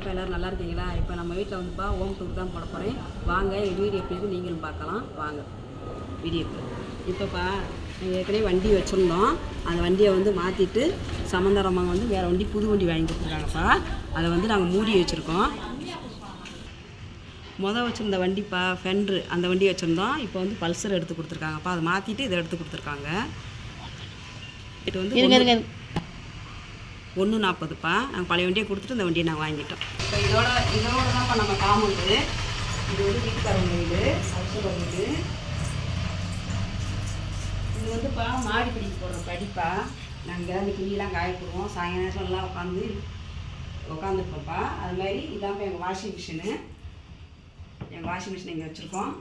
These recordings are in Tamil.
இப்போ எல்லோரும் நல்லா இருக்கீங்களா? இப்போ நம்ம வீட்டில் வந்துப்பா ஹோம் டூர் தான் போட போகிறேன் வாங்க எங்கள் வீடு எப்படி நீங்களும் பார்க்கலாம். வாங்க வீடியோக்கு. இப்போப்பா ஏற்கனவே வண்டி வச்சுருந்தோம். அந்த வண்டியை வந்து மாற்றிட்டு சமந்தரமாக வந்து வேறு வண்டி புது வண்டி வாங்கி கொடுத்துருக்காங்கப்பா. அதை வந்து நாங்கள் மூடி வச்சுருக்கோம். மொதல் வச்சுருந்த வண்டிப்பா ஃபெண்ட்ரு அந்த வண்டி வச்சுருந்தோம். இப்போ வந்து பல்சர் எடுத்து கொடுத்துருக்காங்கப்பா. அதை மாற்றிட்டு இதை எடுத்து கொடுத்துருக்காங்க. இது வந்து ஒன்று நாற்பதுப்பா. நாங்கள் பழைய வண்டியை கொடுத்துட்டு இந்த வண்டியை நாங்கள் வாங்கிட்டோம். இப்போ இதோட இதோட தான்ப்பா நம்ம காமௌண்டு இது வந்து வீட்டுக்காரங்க வீடு அரசோட வீடு. இது வந்துப்பா மாடி பிடிக்க போடுற படிப்பா. நாங்கள் அந்த துணியெல்லாம் காய போடுவோம் சாயங்காலம் எல்லாம் உட்காந்து உட்காந்துருப்போம்ப்பா அது மாதிரி இதான்ப்பா எங்கள் வாஷிங் மிஷினு எங்கள் வாஷிங் மிஷின் இங்கே வச்சுருக்கோம்.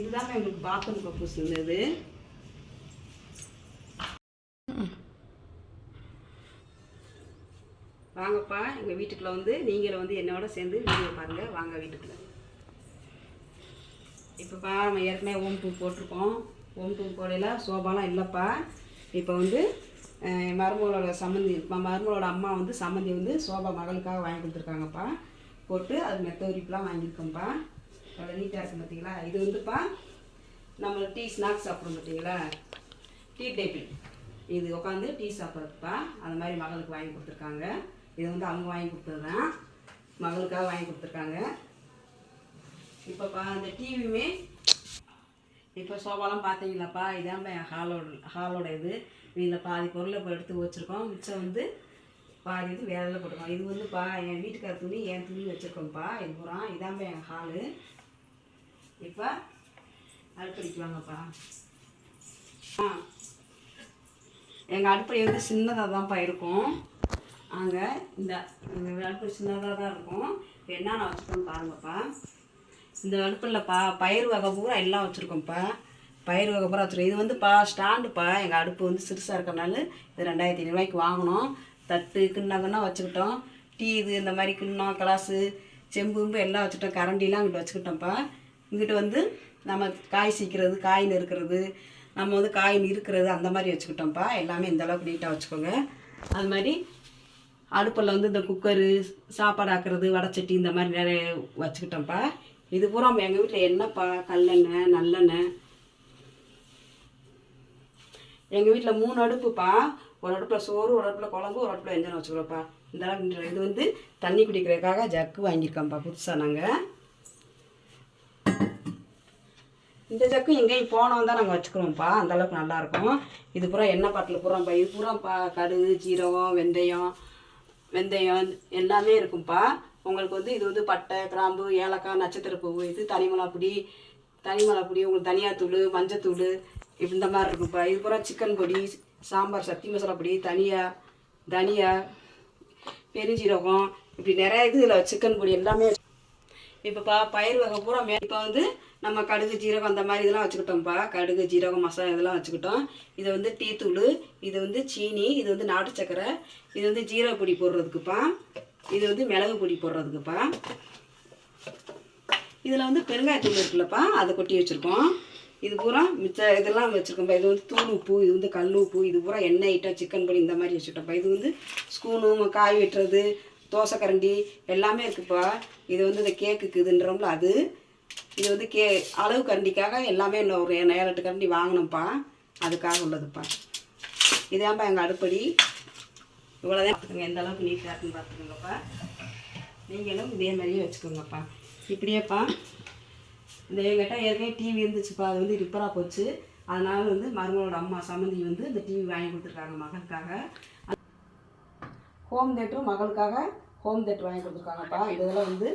இதுதான்ப்பா எங்களுக்கு பாத்ரூம் கப்பூஸ் இருந்தது வாங்கப்பா எங்கள் வீட்டுக்குள்ளே வந்து நீங்களும் வந்து என்னோட சேர்ந்து வீடியோ பாருங்கள் வாங்க வீட்டுக்குள்ளே. இப்போப்பா நம்ம ஏற்கனவே ஓம் டூ போட்டிருக்கோம். ஓம் டூ போடையில் சோபாலாம் இல்லைப்பா. இப்போ வந்து மருமகளோட சம்மந்தி மருமகளோட அம்மா வந்து சம்மந்தி வந்து சோபா மகளுக்காக வாங்கி கொடுத்துருக்காங்கப்பா. போட்டு அது மெத்த உரிப்புலாம் வாங்கியிருக்கோம்ப்பா அவ்வளோ நீட்டாக இருக்கும் பார்த்தீங்களா இது வந்துப்பா நம்ம டீ ஸ்நாக்ஸ் சாப்பிட்றோம் பார்த்தீங்களா டீ டேபிள். இது உட்காந்து டீ சாப்பிட்றதுப்பா. அந்த மாதிரி மகளுக்கு வாங்கி கொடுத்துருக்காங்க. இது வந்து அவங்க வாங்கி கொடுத்தது தான் மகளுக்காக வாங்கி கொடுத்துருக்காங்க. இப்போப்பா அந்த டிவியுமே இப்போ சோபாலாம் பார்த்தீங்களாப்பா? இதான் என் ஹாலோட ஹாலோட இது. இதில் பாதி பொருளை இப்போ எடுத்து வச்சுருக்கோம். மிச்சம் வந்து பாதி இது வேலையில் போட்டுருக்கோம் இது வந்துப்பா என் வீட்டுக்கார துணி என் துணி வச்சுருக்கோம்ப்பா. இது பூரா இதான் என் ஹாலு. இப்போ அடுப்படிக்கு வாங்கப்பா ஆ. எங்கள் அடுப்படி வந்து சின்னதாக தான்ப்பா இருக்கும். அங்கே இந்த இந்த அடுப்பு சின்னதாக தான் இருக்கும். இப்போ என்னென்ன வச்சுருக்கோம் பாருங்கப்பா. இந்த அடுப்பில்ப்பா பயிர் வகை பூரா எல்லாம் வச்சுருக்கோம்ப்பா பயிர் வகை பூரா வச்சுருக்கோம். இது வந்துப்பா ஸ்டாண்டுப்பா எங்கள் அடுப்பு வந்து சிறுசாக இருக்கிறனால இது ரெண்டாயிரத்தி ஐநூறுவாய்க்கு வாங்கினோம் தட்டு கிண்ணங்கன்னா வச்சுக்கிட்டோம். டீ இது இந்த மாதிரி கிண்ணம் கிளாஸு செம்பும்பு எல்லாம் வச்சுட்டோம் கரண்டிலாம் இங்கிட்ட வச்சுக்கிட்டோம்ப்பா இங்கிட்டு வந்து நம்ம காய் சீக்கிறது காய் நறுக்கிறது நம்ம வந்து காய் இருக்கிறது அந்த மாதிரி வச்சுக்கிட்டோம்ப்பா எல்லாமே இந்த அளவுக்கு நீட்டாக வச்சுக்கோங்க. அது மாதிரி அடுப்பில் வந்து இந்த குக்கரு சாப்பாடு ஆக்குறது வடைச்சட்டி இந்த மாதிரி நிறைய வச்சுக்கிட்டோம்ப்பா. இது பூரா எங்கள் வீட்டில் என்னப்பா? கல்லெண்ணெய் நல்லெண்ணெய். எங்கள் வீட்டில் மூணு அடுப்புப்பா. ஒரு அடுப்பில் சோறு ஒரு அடுப்பில் குழம்பு ஒரு அடுப்பில் எஞ்சனம் வச்சுக்கிறோம்ப்பா. இந்த அளவுக்கு இது வந்து தண்ணி குடிக்கிறதுக்காக ஜக்கு வாங்கியிருக்கோம்ப்பா புதுசாக நாங்கள் இந்த ஜக்கு எங்கேயும் போனோம் தான் நாங்கள் வச்சுக்கிறோம்ப்பா. அந்தளவுக்கு நல்லாயிருக்கும் இது பூரா எண்ணெய் பாட்டில் பூராப்பா இது பூராப்பா கடுகு ஜீரகம் வெந்தயம் வெந்தயம் எல்லாமே இருக்கும்ப்பா உங்களுக்கு வந்து இது வந்து பட்டை கிராம்பு ஏலக்காய் நட்சத்திர பூ இது தனி மிளகாப்பொடி தனி மிளகாப்பொடி உங்களுக்கு தனியாத்தூள் மஞ்சத்தூள் இந்த மாதிரி இருக்கும்ப்பா இது பூரா சிக்கன் பொடி சாம்பார் சக்தி மசாலா பொடி தனியா தனியா பெருஞ்சீரகம் இப்படி நிறைய இது இதில் சிக்கன் பொடி எல்லாமே இப்போப்பா பயிர் வகை பூரா மே இப்போ வந்து நம்ம கடுகு ஜீரகம் அந்த மாதிரி இதெல்லாம் வச்சுக்கிட்டோம்ப்பா. கடுகு ஜீரகம் மசாலா இதெல்லாம் வச்சுக்கிட்டோம். இது வந்து டீத்தூள் இது வந்து சீனி இது வந்து நாட்டு சக்கரை இது வந்து ஜீரக பொடி போடுறதுக்குப்பா. இது வந்து மிளகு பொடி போடுறதுக்குப்பா. இதில் வந்து பெருங்காயத்தூள் இருக்குல்லப்பா அதை கொட்டி வச்சுருக்கோம். இது பூரா மிச்ச இதெல்லாம் வச்சுருக்கோம்ப்பா. இது வந்து தூள் உப்பு இது வந்து கல் உப்பு இது பூரா எண்ணெய் ஐட்டம் சிக்கன் பொடி இந்த மாதிரி வச்சுக்கிட்டோம்ப்பா. இது வந்து ஸ்கூனும் காய் வெட்டுறது தோசை கரண்டி எல்லாமே இருக்குப்பா. இது வந்து இந்த கேக்குக்கு இதுன்றோம்ல அது. இது வந்து கே அளவு கண்டிக்காக எல்லாமே இன்னும் ஒரு ஏழு எட்டு கரண்டி வாங்கினோம்ப்பா அதுக்காக உள்ளதுப்பா. இதான்ப்பா எங்கள் அடுப்படி. இவ்வளோதான் பார்த்துக்கோங்க எந்த அளவுக்கு நீட்டாக இருக்குன்னு பார்த்துக்கோங்கப்பா. நீங்களும் இதே மாதிரியே வச்சுக்கோங்கப்பா. இப்படியேப்பா. இந்த எங்கிட்ட ஏற்கனவே டிவி இருந்துச்சுப்பா. அது வந்து ரிப்பராக போச்சு. அதனால் வந்து மருமகளோட அம்மா சம்மந்தி வந்து இந்த டிவி வாங்கி கொடுத்துருக்காங்க மகளுக்காக ஹோம் தேட்டரும் மகளுக்காக ஹோம் தேட்டர் வாங்கி கொடுத்துருக்காங்கப்பா. இதெல்லாம் வந்து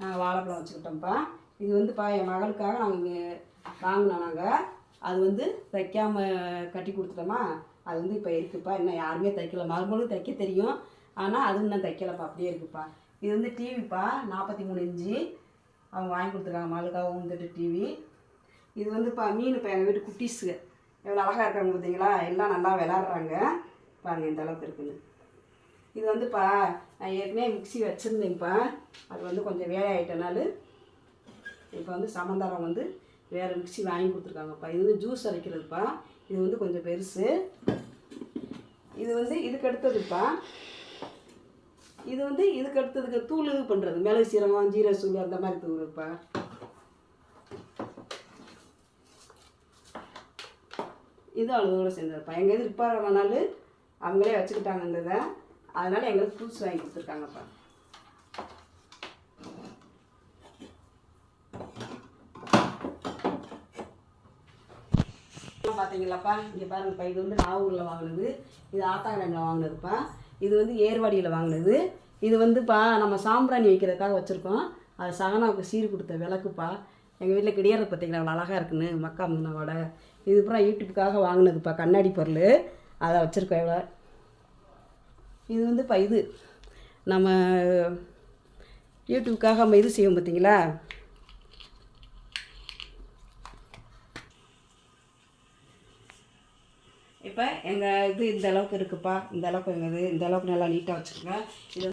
நாங்கள் வாழைப்பழம் வச்சுக்கிட்டோம்ப்பா. இது வந்துப்பா என் மகளுக்காக நாங்கள் வாங்கினோம் நாங்கள் அது வந்து தைக்காமல் கட்டி கொடுத்துட்டோமா? அது வந்து இப்போ இருக்குப்பா. இன்னும் யாருமே தைக்கல. மருமகளும் தைக்க தெரியும். ஆனால் அது இன்னும் தைக்கலப்பா. அப்படியே இருக்குப்பா. இது வந்து டிவிப்பா. நாற்பத்தி மூணு இன்ச்சு அவங்க வாங்கி கொடுத்துருக்காங்க. மகளுக்காக வந்துட்டு டிவி. இது வந்துப்பா மீன் இப்போ எங்கள் வீட்டு குட்டீஸுங்க எவ்வளோ அழகாக இருக்காங்க பார்த்தீங்களா எல்லாம் நல்லா விளாட்றாங்க. பாருங்கள் இந்த அளவுக்கு இருக்குன்னு. இது வந்துப்பா நான் ஏற்கனவே மிக்ஸி வச்சுருந்தேன்ப்பா. அது வந்து கொஞ்சம் வேலை ஆகிட்டனால இப்போ வந்து சமந்தாரம் வந்து வேறு மிக்ஸி வாங்கி கொடுத்துருக்காங்கப்பா இது வந்து ஜூஸ் அரைக்கிறதுப்பா. இது வந்து கொஞ்சம் பெருசு. இது வந்து இதுக்கு அடுத்ததுப்பா. இது வந்து இதுக்கு அடுத்ததுக்கு தூள் இது பண்ணுறது மிளகு சீரகம் ஜீரக தூள் அந்த மாதிரி தூள்ப்பா. இது அவ்வளோதோடு சேர்ந்ததுப்பா. எங்கள் இது ரிப்பேர் ஆனாலும் அவங்களே வச்சுக்கிட்டாங்க இந்த இதை அதனால் எங்களுக்கு புதுசு வாங்கி கொடுத்துருக்காங்கப்பா. பார்த்தீங்களாப்பா இங்கே பாருங்கப்பா இது வந்து நாகூரில் வாங்கினது. இது ஆத்தாங்கடையில் வாங்கினதுப்பா. இது வந்து ஏர்வாடியில் வாங்கினது. இது வந்துப்பா நம்ம சாம்பிராணி வைக்கிறதுக்காக வச்சுருக்கோம். அது சகனாவுக்கு சீர் கொடுத்த விளக்குப்பா. எங்கள் வீட்டில் கிடையாது பார்த்தீங்களா அவ்வளோ அழகாக இருக்குன்னு மக்கா முன்னாவோட இது பூரா யூடியூப்புக்காக வாங்கினதுப்பா கண்ணாடி பொருள். அதை வச்சுருக்கோம் எவ்வளோ இது வந்துப்பா இது. நம்ம யூடியூப்காக நம்ம இது செய்வோம் பார்த்தீங்களா இப்போ எங்கள் இது இந்த அளவுக்கு இருக்குப்பா இந்த அளவுக்கு எங்கள் இது இந்த அளவுக்கு நல்லா நீட்டாக வச்சுருக்கேன் இது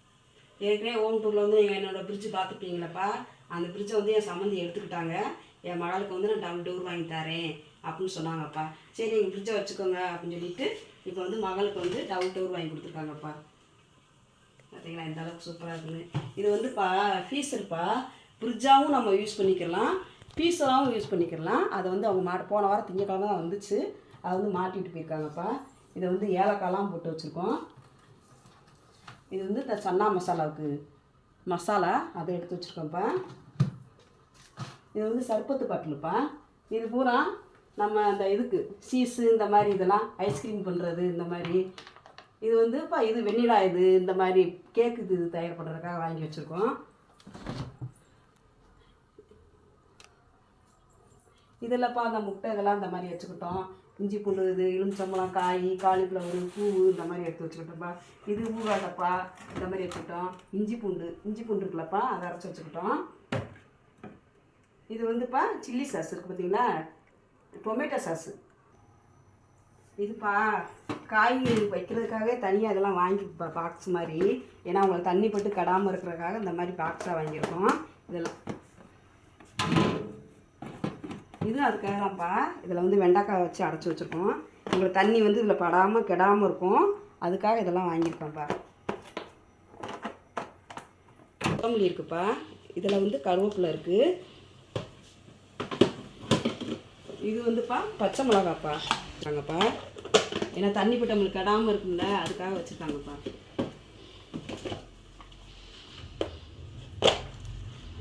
ஏற்கனவே ஓம் டூரில் வந்து நீங்கள் என்னோடய ஃப்ரிட்ஜ் பார்த்துப்பீங்களப்பா அந்த ஃப்ரிட்ஜை வந்து என் சம்மந்தி எடுத்துக்கிட்டாங்க. என் மகளுக்கு வந்து நான் டபுள் டோர் வாங்கி தரேன் அப்படின்னு சொன்னாங்கப்பா. சரி நீங்கள் ஃப்ரிட்ஜை வச்சுக்கோங்க அப்படின்னு சொல்லிட்டு இப்போ வந்து மகளுக்கு வந்து டபுள் டோர் வாங்கி கொடுத்துருக்காங்கப்பா. பார்த்தீங்களா இந்த அளவுக்கு சூப்பராக இருக்குன்னு. இது வந்துப்பா ஃபீஸர்ப்பா ஃப்ரிட்ஜாகவும் நம்ம யூஸ் பண்ணிக்கலாம். பீஸராகவும் யூஸ் பண்ணிக்கலாம். அதை வந்து அவங்க மாட்டு போன வாரம் திங்கக்கிழமை தான் வந்துச்சு. அதை வந்து மாட்டிட்டு போயிருக்காங்கப்பா. இதை வந்து ஏலக்காயெலாம் போட்டு வச்சுருக்கோம். இது வந்து இந்த சன்னா மசாலாவுக்கு மசாலா அதை எடுத்து வச்சுருக்கோம்ப்பா. இது வந்து சர்பத்து பாட்டிலுப்பா. இது பூரா நம்ம அந்த இதுக்கு சீஸு இந்த மாதிரி இதெல்லாம் ஐஸ்கிரீம் பண்ணுறது இந்த மாதிரி. இது வந்து இப்போ இது வெண்ணிலா இது இந்த மாதிரி கேக்கு இது தயார் பண்ணுறதுக்காக வாங்கி வச்சுருக்கோம். இதில்ப்பா அந்த முட்டை இதெல்லாம் இந்த மாதிரி வச்சுக்கிட்டோம். இஞ்சி பூண்டு இது எலுமிச்சம்பழம் காய் காலிஃப்ளவர் பூ இந்த மாதிரி எடுத்து வச்சுக்கிட்டோம்ப்பா. இது ஊறாட்டப்பா இந்த மாதிரி வச்சுக்கிட்டோம் இஞ்சி பூண்டு இஞ்சி பூண்டு இருக்குல்லப்பா அதை அரைச்சி வச்சுக்கிட்டோம். இது வந்துப்பா சில்லி சாஸ் இருக்குது பார்த்தீங்களா? Tomato sauce. இதுப்பா காய் வைக்கிறதுக்காகவே தனியாக இதெல்லாம் வாங்கி பாக்ஸ் மாதிரி. ஏன்னா அவங்களுக்கு தண்ணி பட்டு கடாமல் இருக்கிறதுக்காக இந்த மாதிரி பாக்ஸாக வாங்கியிருக்கோம். இதெல்லாம் இது அதுக்காக தான்ப்பா. இதில் வந்து வெண்டைக்காய் வச்சு அடைச்சி வச்சுருக்கோம். உங்களுக்கு தண்ணி வந்து இதில் படாமல் கெடாமல் இருக்கும். அதுக்காக இதெல்லாம் வாங்கியிருக்கோம்ப்பா. கொத்தமல்லி இருக்குப்பா. இதில் வந்து கருவேப்பிலை இருக்குது இது வந்துப்பா பச்சை மிளகாப்பா. வச்சுருக்காங்கப்பா ஏன்னா தண்ணி போட்டு நம்மளுக்கு கெடாமல் இருக்கும்ல அதுக்காக வச்சுருக்காங்கப்பா.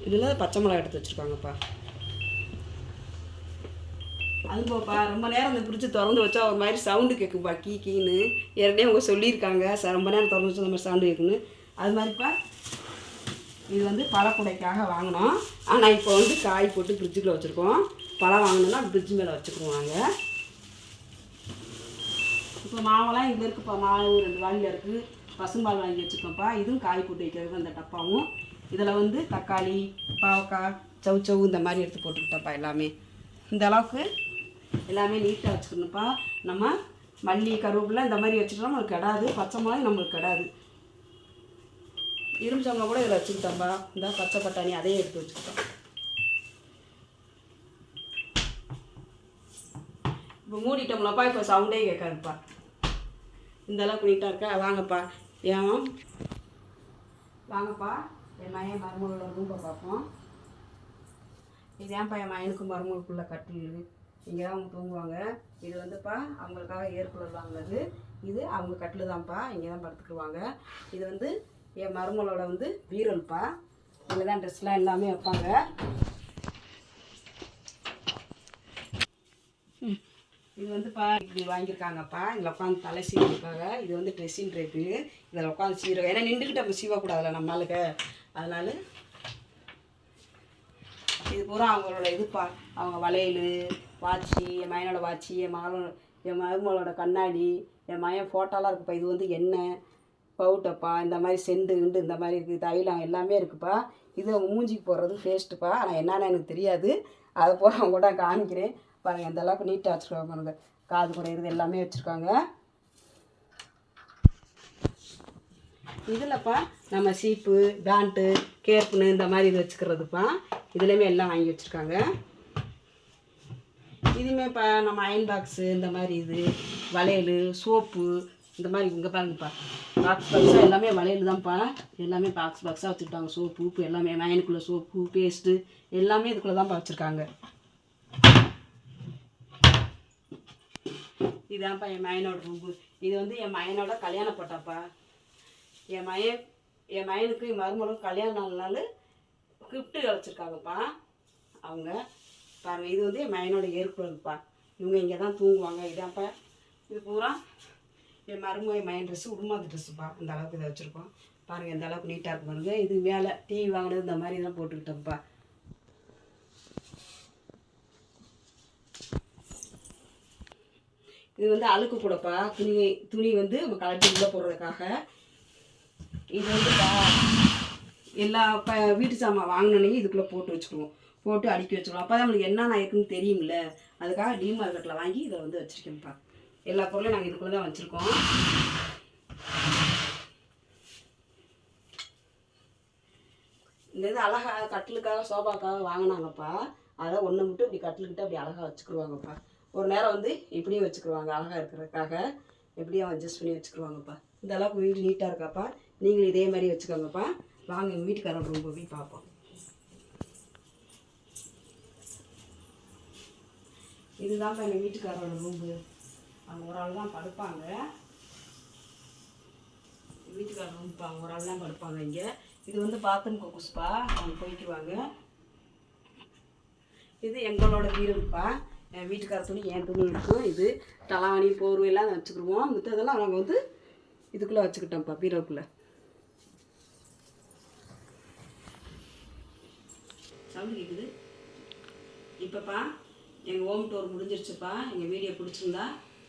இதில் பச்சை மிளகா எடுத்து வச்சுருக்காங்கப்பா. அது ரொம்ப நேரம் அந்த ஃப்ரிட்ஜ் திறந்து வச்சா ஒரு மாதிரி சவுண்டு கேட்குப்பா கீ கீன்னு. ஏற்கனவே அவங்க சொல்லியிருக்காங்க சார் ரொம்ப நேரம் திறந்து வச்சா அந்த மாதிரி சவுண்டு கேட்குன்னு அது மாதிரிப்பா இது வந்து பழக்குடைக்காக வாங்கினோம். ஆனால் இப்போ வந்து காய் போட்டு ஃப்ரிட்ஜுக்குள்ளே வச்சுருக்கோம். பழம் வாங்கினோம்னா ஃப்ரிட்ஜ் மேலே வச்சுக்குவாங்க இப்போ மாவெல்லாம் இங்கே இருக்குப்பா மாவு ரெண்டு வாங்கியில் இருக்குது பசும்பால் வாங்கி வச்சுருக்கோம்ப்பா. இதுவும் காய் போட்டு வைக்கிறது அந்த டப்பாவும். இதில் வந்து தக்காளி பாவக்காய் சவு இந்த மாதிரி எடுத்து போட்டுக்கிட்டோம்ப்பா எல்லாமே. இந்த அளவுக்கு எல்லாமே நீட்டாக வச்சுக்கணும்ப்பா. நம்ம மல்லி கருவேப்பிலை இந்த மாதிரி வச்சுக்கிட்டோம் நம்மளுக்கு கிடாது. பச்சை மிளகாய் நம்மளுக்கு கிடாது. இரும்பு கூட இதில் வச்சுக்கிட்டோம்ப்பா. இந்த பச்சை பட்டாணி அதையும் எடுத்து வச்சுக்கிட்டோம். இப்போ மூடிட்டோம்லப்பா இப்போ சவுண்டே கேட்காதுப்பா. இந்த அளவுக்கு நீட்டாக இருக்கா? வாங்கப்பா. ஏன்? வாங்கப்பா. என் மயன் மருமகளோட ரூம்பை பார்ப்போம். இது ஏன்ப்பா என் மயனுக்கும் மருமகளுக்குள்ளே கட்டில் இங்கே தான் அவங்க தூங்குவாங்க. இது வந்துப்பா அவங்களுக்காக ஏற்குலர் வாங்கினது. இது அவங்க கட்டில் தான்ப்பா இங்கே தான் படுத்துக்குவாங்க இது வந்து என் மருமகளோட வந்து வீரல்ப்பா இங்கே தான் ட்ரெஸ்லாம் எல்லாமே வைப்பாங்க. இது வந்துப்பா இப்படி வாங்கியிருக்காங்கப்பா. இதில் உட்காந்து தலை சீவுக்காக இது வந்து ட்ரெஸ்ஸிங் டைப்பு இதில் உட்காந்து சீரகம் ஏன்னா நின்றுக்கிட்டு அப்போ சீவக்கூடாதுல்ல நம்மளுக்கு அதனால இது பூரா அவங்களோட இதுப்பா. அவங்க வளையல் வாட்சி என் மயனோட வாட்சி என் மகளோட என் மருமகளோட கண்ணாடி என் மயன் ஃபோட்டோலாம் இருக்குப்பா. இது வந்து எண்ணெய் பவுட்டப்பா இந்த மாதிரி செண்டு கிண்டு இந்த மாதிரி இருக்குது. தைலம் எல்லாமே இருக்குப்பா. இது அவங்க மூஞ்சிக்கு போடுறது ஃபேஸ்ட்டுப்பா ஆனால் என்னென்னு எனக்கு தெரியாது. அதை போக அவங்க கூட காமிக்கிறேன். பாருங்கள் எந்த அளவுக்கு நீட்டாக வச்சுருக்காங்க பாருங்க. காது குறையிறது எல்லாமே வச்சுருக்காங்க. இதில்ப்பா நம்ம சீப்பு பேண்ட்டு கேர்ப்புன்னு இந்த மாதிரி இது வச்சுக்கிறதுப்பா. இதுலேயுமே எல்லாம் வாங்கி வச்சுருக்காங்க. இதுவுமே இப்போ நம்ம அயன் பாக்ஸு இந்த மாதிரி இது வளையல் சோப்பு இந்த மாதிரி இங்கே பாருங்கப்பா. பாக்ஸ் பாக்ஸாக எல்லாமே வளையல் தான்ப்பா எல்லாமே பாக்ஸ் பாக்ஸாக வச்சுருக்காங்க சோப்பு உப்பு எல்லாமே மயனுக்குள்ளே சோப்பு பேஸ்ட்டு எல்லாமே இதுக்குள்ளே தான்ப்பா வச்சுருக்காங்க. இதான்ப்பா என் மயனோட ரூம்பு. இது வந்து என் மயனோட கல்யாண போட்டாப்பா. என் மயன் என் மயனுக்கு என் மருமகளும் கல்யாணம் நாள் கிஃப்ட்டு கிடச்சிருக்காங்கப்பா அவங்க. பாருங்கள் இது வந்து என் மயனோட ஏற்குழுப்பா இவங்க இங்கே தான் தூங்குவாங்க. இதான்ப்பா இது பூரா என் மருமக மயன் ட்ரெஸ்ஸு உருமாது ட்ரெஸ்ஸுப்பா அந்த அளவுக்கு இதை வச்சுருக்கோம். பாருங்கள் இந்த அளவுக்கு நீட்டாக இருக்கு பாருங்கள் இது மேலே டிவி வாங்கினது இந்த மாதிரி தான் போட்டுக்கிட்டோம்ப்பா. இது வந்து அழுக்கு கூடப்பா. துணி துணி வந்து நம்ம கலட்டி உள்ளே போடுறதுக்காக. இது வந்து எல்லா இப்போ வீட்டு சாமான் வாங்கினோன்னே இதுக்குள்ளே போட்டு வச்சுக்குவோம் போட்டு அடுக்கி வச்சுக்குவோம் அப்போ தான் நம்மளுக்கு என்னென்ன இருக்குன்னு தெரியும்ல. அதுக்காக டி மார்க்கெட்டில் வாங்கி இதை வந்து வச்சுருக்கேன்ப்பா. எல்லா பொருளும் நாங்கள் இதுக்குள்ளே தான் வச்சுருக்கோம். இந்த இது அழகாக கட்டிலுக்காக சோபாக்காக வாங்கினாங்கப்பா. அதை ஒன்று மட்டும் இப்படி கட்டிலுக்கிட்ட அப்படி அழகாக வச்சுக்கிடுவாங்கப்பா ஒரு நேரம் வந்து இப்படியும் வச்சுக்கிடுவாங்க அழகாக இருக்கிறதுக்காக. எப்படியும் அட்ஜஸ்ட் பண்ணி வச்சுக்கிடுவாங்கப்பா இந்த அளவுக்கு வீடு நீட்டாக இருக்காப்பா. நீங்களும் இதே மாதிரி வச்சுக்கோங்கப்பா. வாங்க எங்கள் வீட்டுக்காரன் ரொம்ப போய் பார்ப்போம். இதுதான்ப்பா எங்கள் வீட்டுக்காரோட ரூம்பு அவங்க ஒரு ஆள் தான் படுப்பாங்க. வீட்டுக்கார ரூம் அவங்க ஒரு ஆள் தான் படுப்பாங்க இங்கே. இது வந்து பாத்ரூம் கொக்குஸ்பா. அவங்க போய்க்குவாங்க இது எங்களோட வீடுப்பா. என் வீட்டுக்கார துணி என் துணி இருக்கும். இது தலாவணி போர்வை எல்லாம் வச்சுக்கிடுவோம். மித்ததெல்லாம் நாங்கள் வந்து இதுக்குள்ளே வச்சுக்கிட்டோம்ப்பா பீரோக்குள்ளே. சவுண்டு கேட்குது இப்போப்பா எங்கள் ஹோம் டூர் முடிஞ்சிருச்சுப்பா. எங்கள் வீடியோ பிடிச்சிருந்தா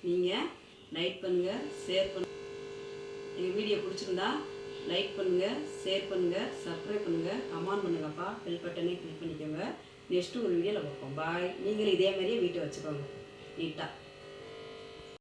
நீங்கள் லைக் பண்ணுங்கள் ஷேர் பண்ணு எங்கள் வீடியோ பிடிச்சிருந்தா லைக் பண்ணுங்கள் ஷேர் பண்ணுங்கள் சப்ஸ்கிரைப் பண்ணுங்கள் கமெண்ட் பண்ணுங்கப்பா. பெல் பட்டனே கிளிக் பண்ணிக்கோங்க. நெக்ஸ்ட்டு ஒரு வீடியோவில் பார்ப்போம். பாய் நீங்களும் இதே மாதிரியே வீட்டை வச்சுக்கோங்க. நீட்டாக